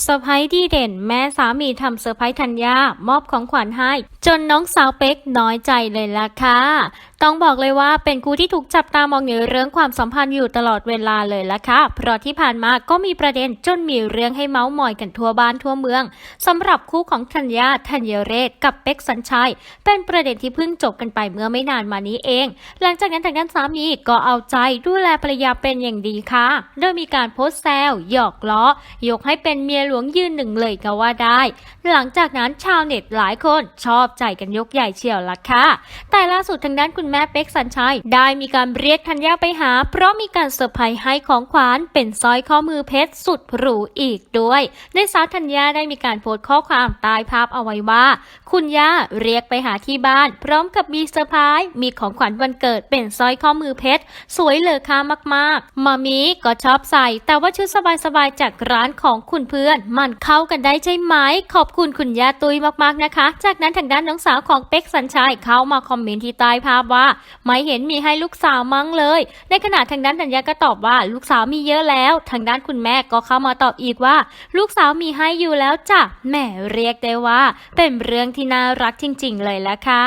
เซอร์ไพรส์ดีเด่น แม่สามีทำเซอร์ไพรส์ธัญญามอบของขวัญให้ จนน้องสาวเป๊กน้อยใจเลยล่ะค่ะ ต้องบอกเลยว่าเป็นคู่ที่ถูกจับตามองในเรื่องความสัมพันธ์อยู่ตลอดเวลาเลยล่ะค่ะ เพราะที่ผ่านมาก็มีประเด็นจนมีเรื่องให้เมาส์มอยกันทั่วบ้านทั่วเมืองสำหรับคู่ของธัญญาธัญเรศกับเป๊กสัญชัย เป็นประเด็นที่เพิ่งจบกันไปเมื่อไม่นานมานี้เอง หลังจากนั้นทางด้านสามีก็เอาใจดูแลภรรยาเป็นอย่างดีค่ะ โดยมีการโพสต์แซวหยอกล้อ ยกให้เป็นเมียหลวงยืนหนึ่งเลยก็ว่าได้ หลังจากนั้นชาวเน็ตหลายคนชอบใจกันยกใหญ่เชียวละค่ะ แต่ล่าสุดทางด้านคุณแม่เป๊กสัญชัย ได้มีการเรียกธัญญาไปหา เพราะมีการเซอร์ไพรส์ให้ของขวัญเป็นสร้อยข้อมือเพชรสุดหรูอีกด้วยโดยสาวธัญญาได้มีการโพสต์ข้อความใต้ภาพเอาไว้ว่า คุณย่าเรียกไปหาที่บ้าน พร้อมกับมีเซอร์ไพรส์มีของขวัญวันเกิดเป็นสร้อยข้อมือเพชรสวยเหลือค่ามากๆมามีก็ชอบใส่ แต่ว่าชุดสบายๆจากร้านของคุณเพื่อนมันเข้ากันได้ใช่ไหม ขอบคุณคุณย่าตุยมากๆนะคะ จากนั้นทางด้านน้องสาวของเป็กสัญชัยเข้ามาคอมเมนต์ที่ใต้ภาพว่าว่า ไม่เห็นมีให้ลูกสาวมั้งเลย ในขณะทางด้านธัญญาก็ตอบว่าลูกสาวมีเยอะแล้ว ทางด้านคุณแม่ก็เข้ามาตอบอีกว่า ลูกสาวมีให้อยู่แล้วจ้ะแหม่เรียกได้ว่า เป็นเรื่องที่น่ารักจริง ๆ เลยละค่ะ